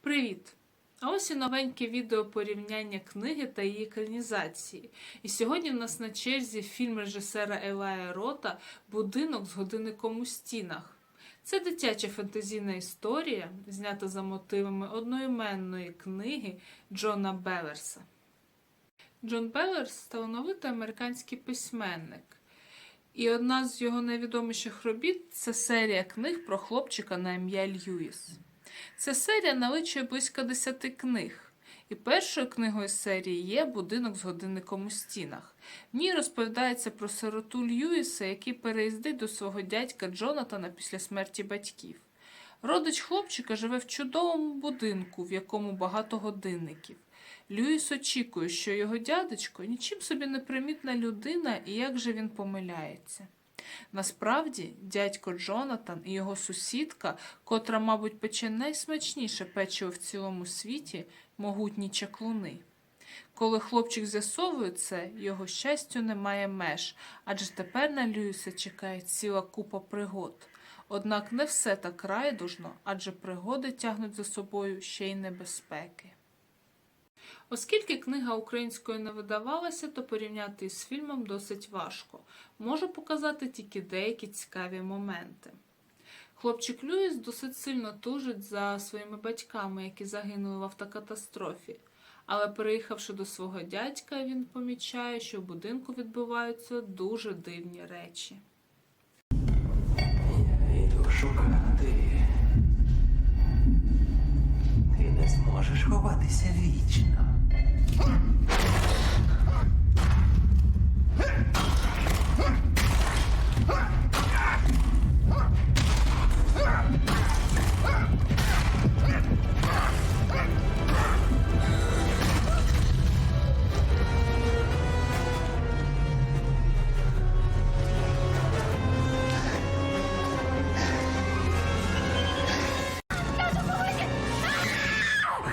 Привіт! А ось і новеньке відео порівняння книги та її екранізації. І сьогодні в нас на черзі фільм режисера Елая Рота Будинок з годинником у стінах. Це дитяча фантазійна історія, знята за мотивами одноіменної книги Джона Белерса. Джон Белерс талановитий американський письменник. І одна з його найвідоміших робіт це серія книг про хлопчика на ім'я Льюіс. Ця серія наличує близько 10 книг. І першою книгою серії є Будинок з годинником у стінах. В ній розповідається про сироту Льюіса, який переїздить до свого дядька Джонатана після смерті батьків. Родич хлопчика живе в чудовому будинку, в якому багато годинників. Льюіс очікує, що його дядечко нічим собі не примітна людина і як же він помиляється. Насправді, дядько Джонатан і його сусідка, котра, мабуть, пече найсмачніше печиво в цілому світі, могутні чаклуни. Коли хлопчик з'ясовує це, його щастю немає меж, адже тепер на Льюіса чекає ціла купа пригод. Однак не все так райдужно, адже пригоди тягнуть за собою ще й небезпеки. Оскільки книга українською не видавалася, то порівняти із фільмом досить важко. Можу показати тільки деякі цікаві моменти. Хлопчик Люїс досить сильно тужить за своїми батьками, які загинули в автокатастрофі. Але переїхавши до свого дядька, він помічає, що в будинку відбуваються дуже дивні речі. Я йду шукати. Ти не зможеш ховатися вічно.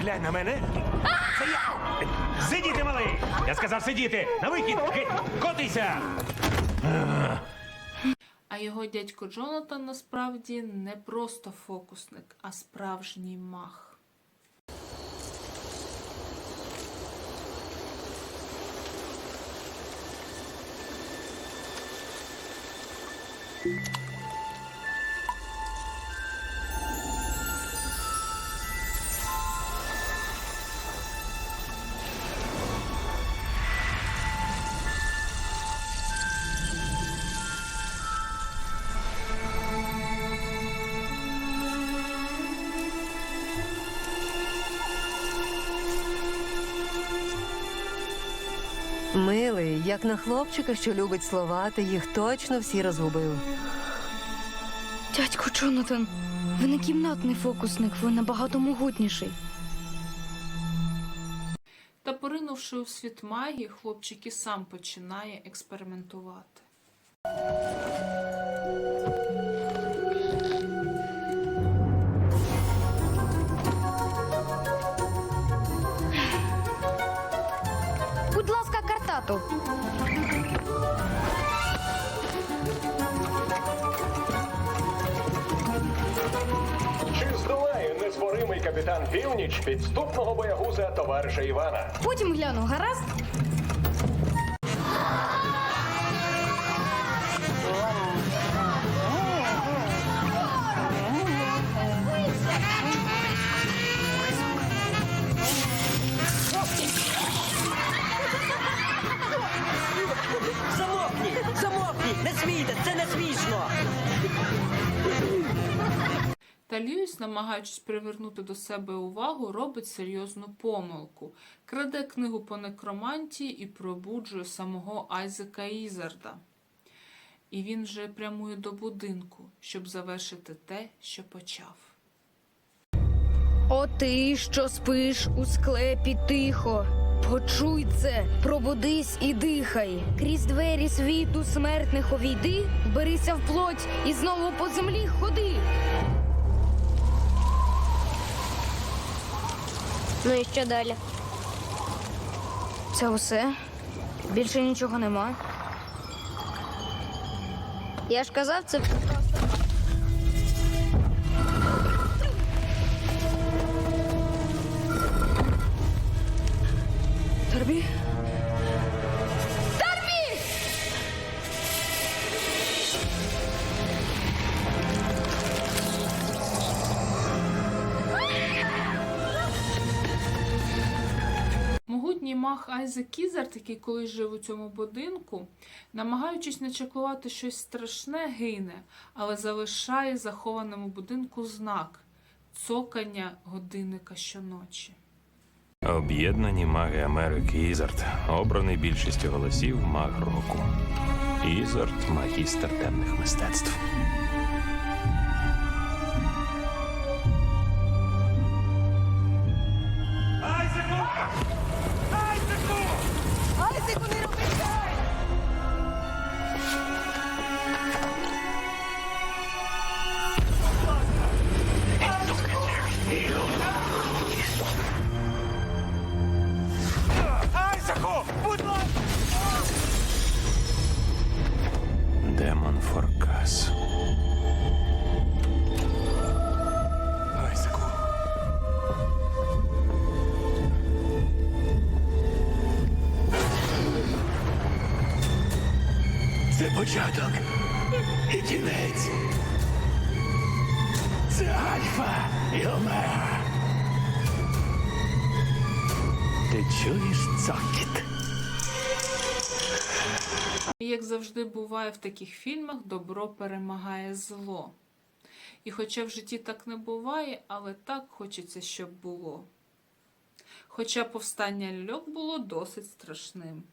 Глянь на мене. Сидіти, малий! Я сказав сидіти! На вихід! Геть! Котися! А його дядько Джонатан насправді не просто фокусник, а справжній мах. Милий, як на хлопчика, що любить слова, ти їх точно всі розгубив. Дядько Джонатан, ви не кімнатний фокусник, ви набагато могутніший. Та поринувши у світ магії, хлопчик і сам починає експериментувати. Ласка. Чи здолає незворимий капітан Північ підступного боягуза товариша Івана? Потім гляну, гаразд? Замовкні! Замовкні! Не смійте! Це не смішно! Та Льюіс, намагаючись привернути до себе увагу, робить серйозну помилку, краде книгу по некромантії і пробуджує самого Айзека Ізарда. І він вже прямує до будинку, щоб завершити те, що почав. О ти, що спиш у склепі тихо. Почуй це, пробудись і дихай. Крізь двері світу смертних увійди, берися в плоть і знову по землі ходи. Ну і що далі? Це усе? Більше нічого нема. Я ж казав, це Сьогодні мах Айзек Кізард, який колись жив у цьому будинку, намагаючись не чеклувати щось страшне, гине, але залишає захованому будинку знак цокання годинника щоночі. Об'єднані маги Америки Ізард, обраний більшістю голосів маг року. Ізард магістр темних мистецтв. Форкас. Це початок і кінець. Це альфа і омега. Ти чуєш цокіт? І як завжди буває в таких фільмах, добро перемагає зло. І хоча в житті так не буває, але так хочеться, щоб було. Хоча повстання льок було досить страшним.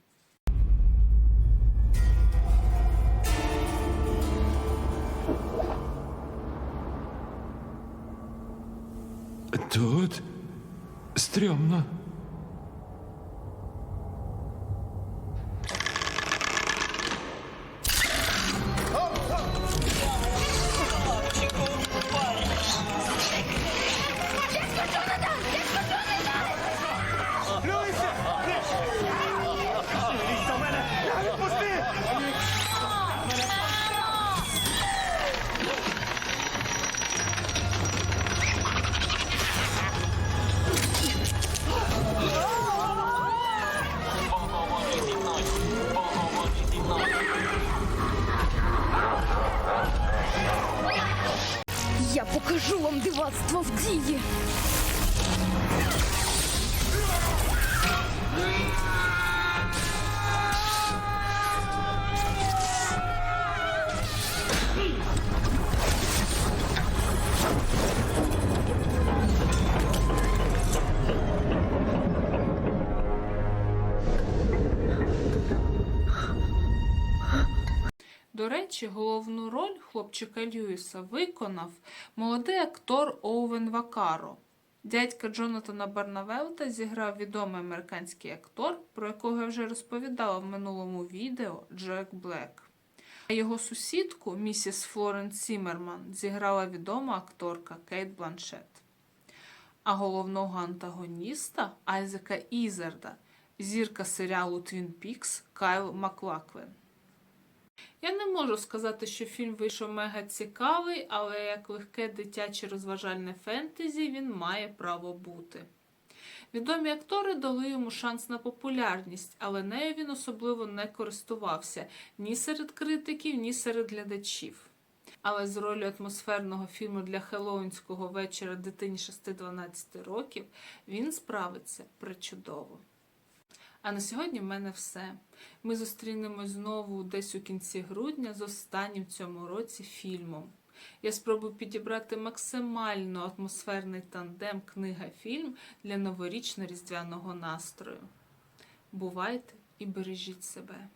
Тут стрьомно. Покажу вам дивацтво в дії. До речі, головну роль хлопчика Льюіса виконав молодий актор Оуен Вакаро. Дядька Джонатана Барнавелта зіграв відомий американський актор, про якого я вже розповідала в минулому відео Джек Блек. А його сусідку, місіс Флоренс Сімерман, зіграла відома акторка Кейт Бланшет. А головного антагоніста Айзека Ізарда, зірка серіалу Твін Пікс Кайл Маклаклен. Я не можу сказати, що фільм вийшов мега цікавий, але як легке дитяче розважальне фентезі він має право бути. Відомі актори дали йому шанс на популярність, але нею він особливо не користувався ні серед критиків, ні серед глядачів. Але з ролью атмосферного фільму для хеллоуінського вечора дитині 6-12 років він справиться причудово. А на сьогодні в мене все. Ми зустрінемось знову десь у кінці грудня з останнім в цьому році фільмом. Я спробую підібрати максимально атмосферний тандем книга-фільм для новорічно-різдвяного настрою. Бувайте і бережіть себе!